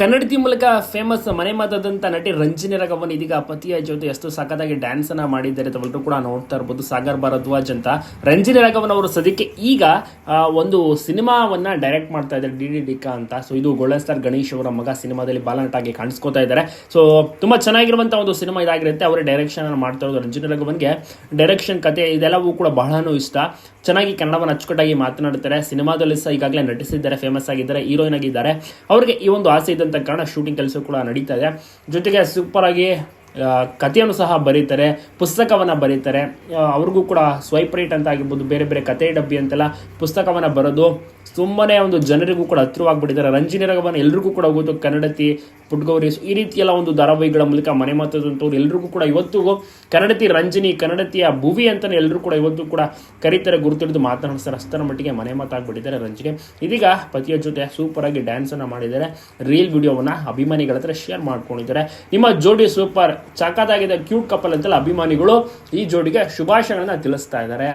ಕನ್ನಡತಿ ಮೂಲಕ ಫೇಮಸ್ ಮನೆ ಮಾತಾದಂಥ ನಟಿ ರಂಜಿನಿ ರಘವನ್ ಇದೀಗ ಪತಿಯ ಜೊತೆ ಎಷ್ಟು ಸಖತ್ತಾಗಿ ಡ್ಯಾನ್ಸ್ ಅನ್ನ ಮಾಡಿದ್ದಾರೆ ತಾವೆಲ್ಲರೂ ಕೂಡ ನೋಡ್ತಾ ಇರ್ಬೋದು, ಸಾಗರ್ ಭಾರದ್ವಾಜ್ ಅಂತ. ರಂಜಿನಿ ರಘವನ್ ಅವರು ಸದ್ಯಕ್ಕೆ ಈಗ ಒಂದು ಸಿನಿಮಾವನ್ನ ಡೈರೆಕ್ಟ್ ಮಾಡ್ತಾ ಇದ್ದಾರೆ, ಡಿ ಡಿ ಡಿಕಾ ಅಂತ. ಸೊ ಇದು ಗೋಲ್ಡನ್ ಸ್ಟಾರ್ ಗಣೇಶ್ ಅವರ ಮಗ ಸಿನಿಮಾದಲ್ಲಿ ಬಾಲನಟಾಗಿ ಕಾಣಿಸ್ಕೋತಾ ಇದ್ದಾರೆ. ಸೊ ತುಂಬಾ ಚೆನ್ನಾಗಿರುವಂತ ಒಂದು ಸಿನಿಮಾ ಇದಾಗಿರುತ್ತೆ. ಅವರೇ ಡೈರೆಕ್ಷನ್ ಮಾಡ್ತಾ ಇರೋದು ರಂಜಿನಿ ರಘವನ್ಗೆ. ಡೈರೆಕ್ಷನ್ ಕತೆ ಇದೆಲ್ಲವೂ ಕೂಡ ಬಹಳನೂ ಇಷ್ಟ. ಚೆನ್ನಾಗಿ ಕನ್ನಡವನ್ನು ಅಚ್ಚುಕಟ್ಟಾಗಿ ಮಾತನಾಡ್ತಾರೆ. ಸಿನಿಮಾದಲ್ಲಿ ಸಹ ಈಗಾಗಲೇ ನಟಿಸಿದ್ದಾರೆ ಫೇಮಸ್ ಆಗಿದ್ದಾರೆ, ಹೀರೋಯಿನ್ ಆಗಿದ್ದಾರೆ. ಅವರಿಗೆ ಈ ಒಂದು ಆಸೆ ಇದ್ದಂಥ ಕಾರಣ ಶೂಟಿಂಗ್ ಕೆಲಸ ಕೂಡ ನಡೀತಾ ಇದೆ. ಜೊತೆಗೆ ಸೂಪರ್ ಆಗಿ ಕಥೆಯನ್ನು ಸಹ ಬರೀತಾರೆ, ಪುಸ್ತಕವನ್ನು ಬರೀತಾರೆ. ಅವ್ರಿಗೂ ಕೂಡ ಸ್ವೈಪ್ ರೈಟ್ ಅಂತ ಆಗಿರ್ಬೋದು, ಬೇರೆ ಬೇರೆ ಕಥೆ ಡಬ್ಬಿ ಅಂತೆಲ್ಲ ಪುಸ್ತಕವನ್ನು ಬರೋದು ತುಂಬನೇ ಒಂದು ಜನರಿಗೂ ಕೂಡ ಹತ್ತಿರವಾಗಿಬಿಟ್ಟಿದ್ದಾರೆ. ರಂಜಿನಿ ರಘವನ್ ಎಲ್ರಿಗೂ ಕೂಡ ಗೊತ್ತು ಕನ್ನಡತಿ, ಪುಟ್ಗೌರಿ, ಈ ರೀತಿಯೆಲ್ಲ ಒಂದು ಧಾರಾವಾಹಿಗಳ ಮೂಲಕ ಮನೆ ಮಾತಾದಂಥವ್ರು ಎಲ್ರಿಗೂ ಕೂಡ ಇವತ್ತಿಗೂ ಕನ್ನಡತಿ ರಂಜಿನಿ, ಕನ್ನಡತಿಯ ಭುವಿ ಅಂತಲೇ ಎಲ್ಲರೂ ಕೂಡ ಇವತ್ತು ಕೂಡ ಕರೀತಾರೆ, ಗುರುತಿಡಿದು ಮಾತನಾಡಿಸ್ತಾರೆ ಅಷ್ಟರ ಮಟ್ಟಿಗೆ ಮನೆ ಮಾತಾಗ್ಬಿಟ್ಟಿದ್ದಾರೆ ರಂಜಿಗೆ ಇದೀಗ ಪತಿಯ ಜೊತೆ ಸೂಪರಾಗಿ ಡ್ಯಾನ್ಸನ್ನು ಮಾಡಿದ್ದಾರೆ. ರೀಲ್ ವಿಡಿಯೋವನ್ನು ಅಭಿಮಾನಿಗಳ ಹತ್ರ ಶೇರ್ ಮಾಡ್ಕೊಂಡಿದ್ದಾರೆ. ನಿಮ್ಮ ಜೋಡಿ ಸೂಪರ್ ಚಕದಾಗಿದೆ ಕ್ಯೂಟ್ ಕಪಲ್ ಅಂತೆಲ್ಲ ಅಭಿಮಾನಿಗಳು ಈ ಜೋಡಿಗೆ ಶುಭಾಶಯಗಳನ್ನ ತಿಳಿಸ್ತಾ ಇದ್ದಾರೆ.